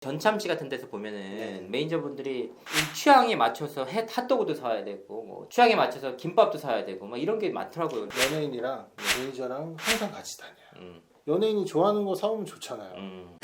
전참시 같은 데서 보면은 네. 매니저분들이 이 취향에 맞춰서 해 핫도그도 사야 되고 뭐 취향에 맞춰서 김밥도 사야 되고 막 이런 게 많더라고요. 연예인이랑 매니저랑 항상 같이 다녀요. 음, 연예인이 좋아하는 거 사오면 좋잖아요. 음.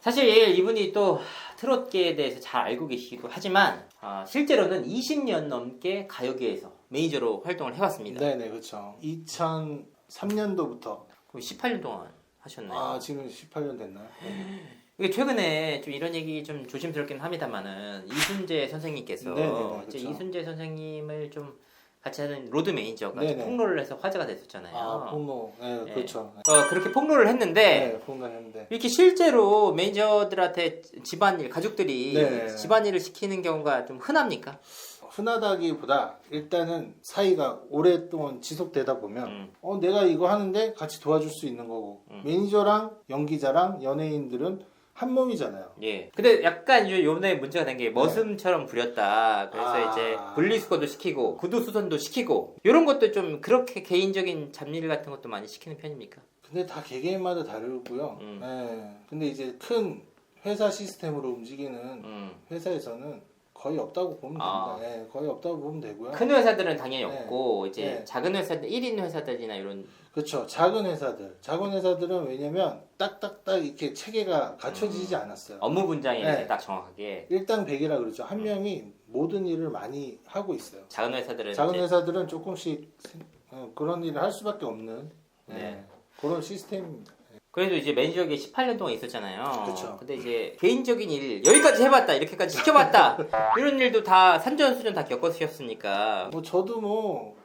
사실 이분이 또 트롯계에 대해서 잘 알고 계시기도 하지만 아, 실제로는 20년 넘게 가요계에서 매니저로 활동을 해왔습니다. 네네 그렇죠. 2003년도부터 그럼 18년 동안 하셨나요? 아 지금 18년 됐나요? 네. 이게 최근에 좀 이런 얘기 좀 조심스럽긴 합니다만은 이순재 선생님께서 네네네, 이제 그쵸. 이순재 선생님을 좀 같이 하는 로드 매니저가 네네. 폭로를 해서 화제가 됐었잖아요. 아 폭로. 네, 네. 그렇죠. 어, 그렇게 폭로를 했는데 네, 폭로 했는데. 이렇게 실제로 매니저들한테 집안일 가족들이 네. 집안일을 시키는 경우가 좀 흔합니까? 흔하다기보다 일단은 사이가 오랫동안 지속되다 보면 음. 어 내가 이거 하는데 같이 도와줄 수 있는 거고 음. 매니저랑 연기자랑 연예인들은 한 몸이잖아요. 예. 근데 약간 이제 요번에 문제가 된 게 머슴처럼 부렸다. 그래서 아. 이제 분리수거도 시키고 구두 수선도 시키고 이런 것도 좀 그렇게 개인적인 잡일 같은 것도 많이 시키는 편입니까? 근데 다 개개인마다 다르고요. 음. 네. 근데 이제 큰 회사 시스템으로 움직이는 음. 회사에서는 거의 없다고 보면 됩니다. 아. 네, 거의 없다고 보면 되고요. 큰 회사들은 당연히 네. 없고 이제 네. 작은 회사들 1인 회사들이나 이런 그렇죠. 작은 회사들, 작은 회사들은 왜냐면 딱딱딱 이렇게 체계가 갖춰지지 않았어요. 업무 분장이 네. 딱 정확하게 일당 백이라 그러죠. 음. 한 명이 모든 일을 많이 하고 있어요. 작은 회사들은 작은 이제 회사들은 조금씩 생- 어, 그런 일을 할 수밖에 없는 네, 네. 그런 시스템입니다. 그래도 이제 매니저계 18년 동안 있었잖아요. 그쵸. 근데 이제 개인적인 일 여기까지 해봤다 이렇게까지 시켜봤다 이런 일도 다 산전수전 다 겪었으셨으니까 뭐 저도 뭐,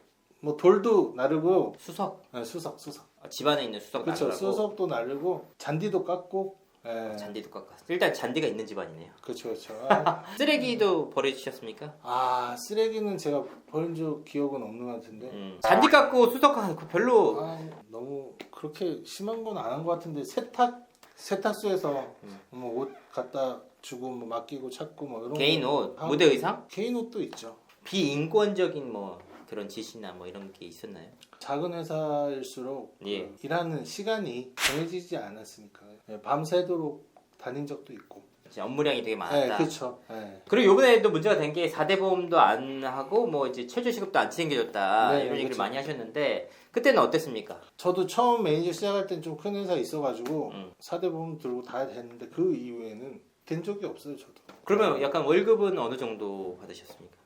뭐 돌도 나르고 수석 네, 수석 수석 어, 집안에 있는 수석 그렇죠. 나르고 수석도 나르고 잔디도 깎고 예. 잔디도 깎았어. 일단 잔디가 있는 집안이네요. 그렇죠 그렇죠. 아, 쓰레기도 버려주셨습니까? 아 쓰레기는 제가 버린 적 기억은 없는 것 같은데 음. 잔디 깎고 수석 깎고 별로 아, 너무 그렇게 심한 건 안 한 것 같은데 세탁 세탁소에서 음. 뭐옷 갖다 주고 뭐 맡기고 찾고 뭐 이런 개인 거 옷, 무대 의상, 개인 옷도 있죠. 비인권적인 뭐 그런 지시나 뭐 이런 게 있었나요? 작은 회사일수록 예. 그 일하는 시간이 정해지지 않았으니까 예, 밤새도록 다닌 적도 있고. 이제 업무량이 되게 네, 많았다. 그렇죠. 예. 그리고 요번에도 문제가 된 게 4대 보험도 안 하고 뭐 이제 최저 시급도 안 챙겨줬다 네, 이런 얘기를 그렇죠. 많이 하셨는데 그때는 어땠습니까? 저도 처음 매니저 시작할 땐 좀 큰 회사 있어가지고 음. 사대 보험 들고 다 됐는데 그 이후에는 된 적이 없어요, 저도. 그러면 약간 월급은 어느 정도 받으셨습니까?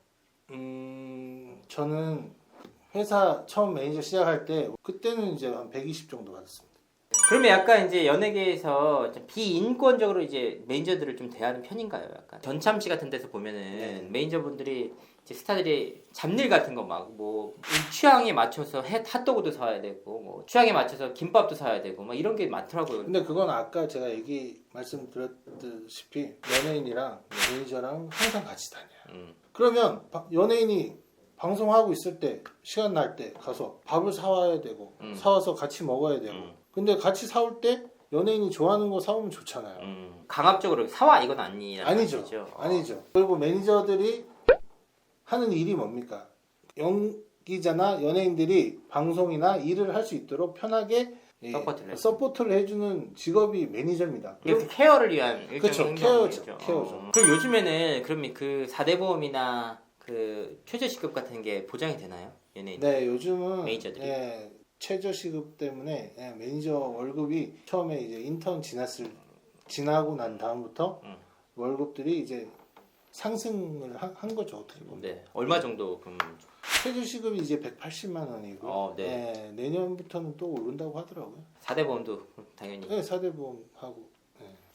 음, 저는 회사 처음 매니저 시작할 때 그때는 이제 한 120 정도 받았습니다. 그러면 약간 이제 연예계에서 좀 비인권적으로 이제 매니저들을 좀 대하는 편인가요? 약간 전참시 같은 데서 보면은 네. 매니저분들이 이제 스타들이 잡일 같은 거 막 뭐 취향에 맞춰서 해 핫도그도 사야 되고 뭐 취향에 맞춰서 김밥도 사야 되고 막 이런 게 많더라고요. 근데 그건 아까 제가 얘기 말씀드렸다시피 연예인이랑 매니저랑 항상 같이 다녀요. 음. 그러면 바- 연예인이 방송하고 있을 때 시간 날 때 가서 밥을 사와야 되고 음. 사와서 같이 먹어야 되고 음. 근데 같이 사올 때 연예인이 좋아하는 거 사오면 좋잖아요. 음. 강압적으로 사와 이건 아니라는 아니죠. 말이죠. 아니죠. 그리고 매니저들이 하는 일이 뭡니까? 연기자나 연예인들이 방송이나 일을 할 수 있도록 편하게 예, 서포트를 서포트를 해주는 직업이 매니저입니다. 이렇게 케어를 위한 행동이죠. 케어죠, 케어죠. 어. 그럼 요즘에는 그러면 그 4대 보험이나 그 최저시급 같은 게 보장이 되나요? 연예인. 네, 요즘은 매니저들이? 예, 최저 시급 때문에 예, 매니저 월급이 처음에 이제 인턴 지났을 지나고 난 다음부터 음. 월급들이 이제 상승을 한, 한 거죠 어떻게 보면. 네. 얼마 정도 그럼 최저 시급이 이제 180만 원이고 어, 네. 예, 내년부터는 또 오른다고 하더라고요. 4대 보험도 당연히. 네, 4대 보험하고 예.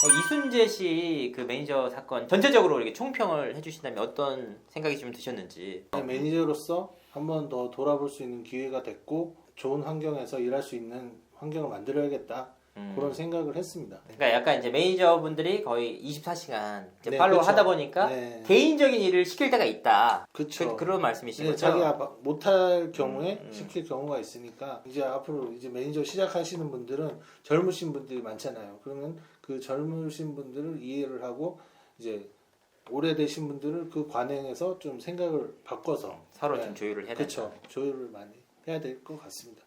어, 이순재 씨 그 매니저 사건 전체적으로 이렇게 총평을 해주신다면 어떤 생각이 좀 드셨는지. 네, 매니저로서 한 번 더 돌아볼 수 있는 기회가 됐고 좋은 환경에서 일할 수 있는 환경을 만들어야겠다 음. 그런 생각을 했습니다. 그러니까 약간 이제 매니저분들이 거의 24시간 이제 네, 팔로우 그쵸. 하다 보니까 네. 개인적인 일을 시킬 때가 있다. 그쵸. 그, 런 말씀이신 네, 거죠? 자기가 막 못할 경우에 음, 음. 시킬 경우가 있으니까 이제 앞으로 이제 매니저 시작하시는 분들은 젊으신 분들이 많잖아요. 그러면 그 젊으신 분들을 이해를 하고 이제 오래되신 분들을 그 관행에서 좀 생각을 바꿔서 서로 네. 좀 조율을 해야 된다. 그렇죠 조율을 많이 해야 될 것 같습니다.